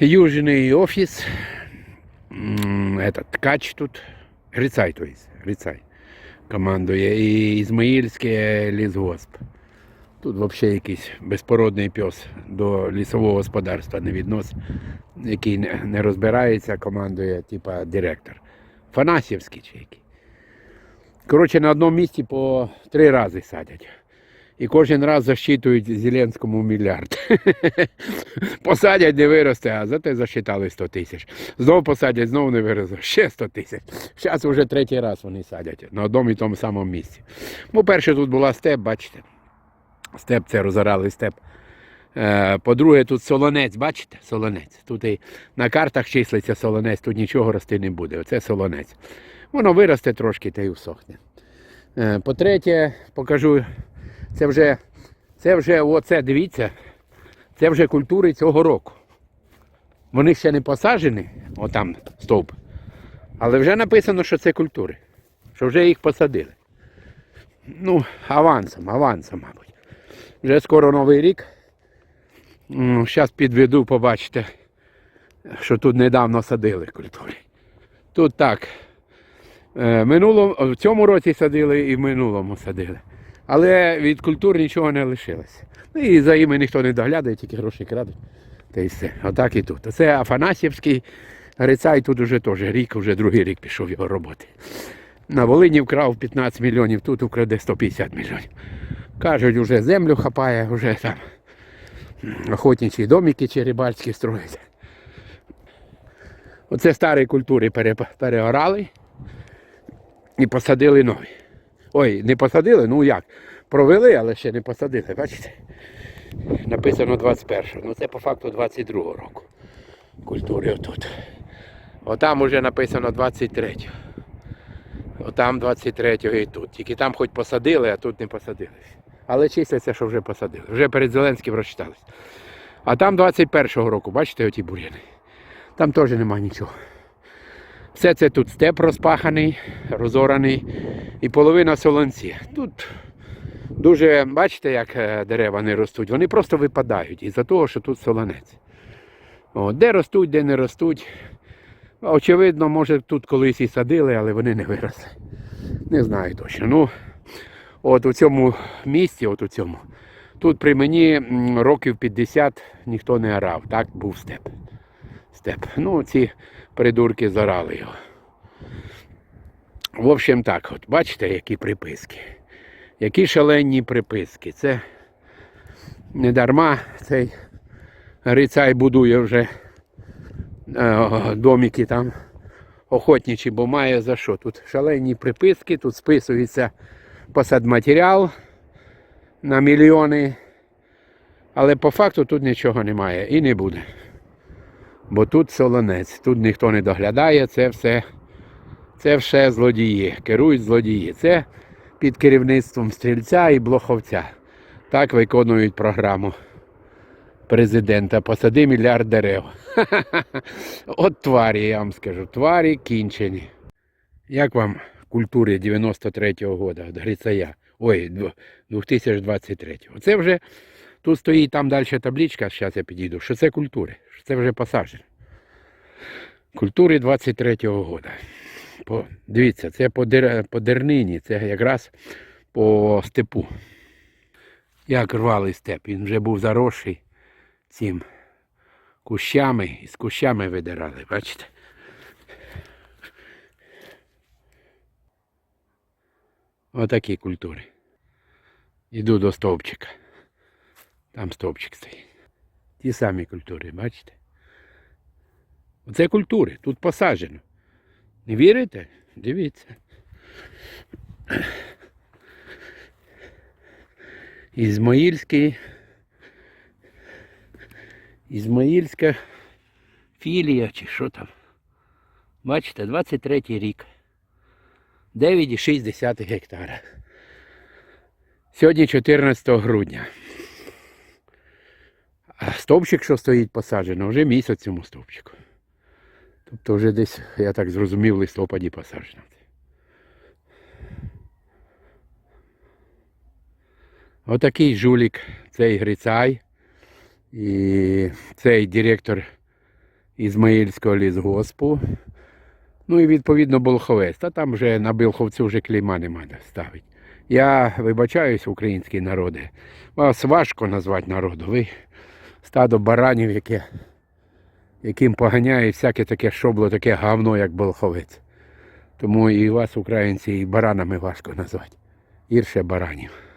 Южный офис. Этот ткач тут. Грицай, то есть. Грицай. Командує. І Ізмаїльське лісгосп. Тут взагалі якийсь безпородний пес до лісового господарства не віднос, який не, не розбирається, командує, типа директор. Фанасівський чи який. Коротше, на одному місці по три рази садять. І кожен раз засчитують Зеленському мільярд. Посадять, не виросте, а зате засчитали 100 тисяч. Знову посадять, знову не виросте. Ще 100 тисяч. Зараз вже третій раз вони садять на одному і тому самому місці. Ну, перше тут була степ, бачите. Степ це розоралий степ. Е, По-друге, тут солонець, бачите? Солонець. Тут і на картах числиться солонець, тут нічого рости не буде. Оце солонець. Воно виросте трошки та й усохне. Е, По-третє, покажу, це вже, це вже, оце, дивіться, це вже культури цього року. Вони ще не посаджені, отам стовп. Але вже написано, що це культури. Що вже їх посадили. Ну, авансом, авансом, мабуть. Вже скоро новий рік. Зараз підведу, побачите, що тут недавно садили культури. Тут так. е, Минуло, в цьому році садили і в минулому садили. Але від культур нічого не лишилося. Ну і за іми ніхто не доглядає, тільки гроші крадуть. Та й все. Отак і тут. Це Афанасівський Грицай тут уже теж рік, вже другий рік пішов його роботи. На Волині вкрав 15 мільйонів, тут украде 150 мільйонів. Кажуть, вже землю хапає, вже там охотничі домики чи рибальські. Оце старі культури пере- переорали і посадили нові. Ой, не посадили, ну як? Провели, але ще не посадили, бачите? Написано 21-го. Ну це по факту 22-го року. Культури отут. Отам уже написано 23-го. Отам 23-го і тут. Тільки там хоч посадили, а тут не посадили. Але числяться, що вже посадили. Вже перед Зеленським розчитались. А там 21-го року, бачите, оті бур'яни. Там теж нема нічого. Все це тут степ розпаханий, розораний і половина солонці. Тут дуже, бачите, як е, дерева не ростуть. Вони просто випадають із-за того, що тут солонець. О, де ростуть, де не ростуть. Очевидно, може тут колись і садили, але вони не виросли. Не знаю точно. Ну, от у цьому місці, от у цьому, тут при мені років 50 ніхто не орав. Так був степ. Степ. Ну, ці придурки зарали його. В общем, так, от бачите, які приписки. Які шалені приписки. Це не дарма цей Грицай будує вже е, домики там охотничі, бо має за що. Тут шалені приписки, тут списується посадматеріал на мільйони. Але по факту тут нічого немає і не буде. Бо тут солонець, тут ніхто не доглядає, це все, це все злодії, керують злодії. Це під керівництвом стрільця і блоховця. Так виконують програму президента. Посади мільярд дерев. От тварі, я вам скажу, тварі кінчені. Як вам культури 93-го года від Грицая? Ой, 2023-го. Це вже тут стоїть там далі табличка, зараз я підійду, що це культури, що це вже посаджено. Культури 23-го года. По, дивіться, це по, дер, по дернині, це якраз по степу. Як рвали степ, він вже був заросший цим кущами і з кущами видирали, бачите? Отакі культури. Іду до стовпчика. Там стовпчик стоїть. Ті самі культури, бачите? Оце культури, тут посаджено. Не вірите? Дивіться. Ізмаїльський. Ізмаїльська філія чи що там. Бачите, 23 рік. 9,6 гектара. Сьогодні 14 грудня. А стовпчик, що стоїть посаджено, вже місяць цьому стовпчику. Тобто вже десь, я так зрозумів, в листопаді посаджено. Отакий жулік, цей грицай і цей директор Ізмаїльського лісгоспу. Ну і відповідно Болховець. Та там вже на Білховцю вже клейма нема ставити. Я вибачаюсь, українські народи. Вас важко назвати народу. Ви стадо баранів, яке, яким поганяє всяке таке шобло, таке гавно, як Болховець. Тому і вас, українці, і баранами важко назвати. Гірше баранів.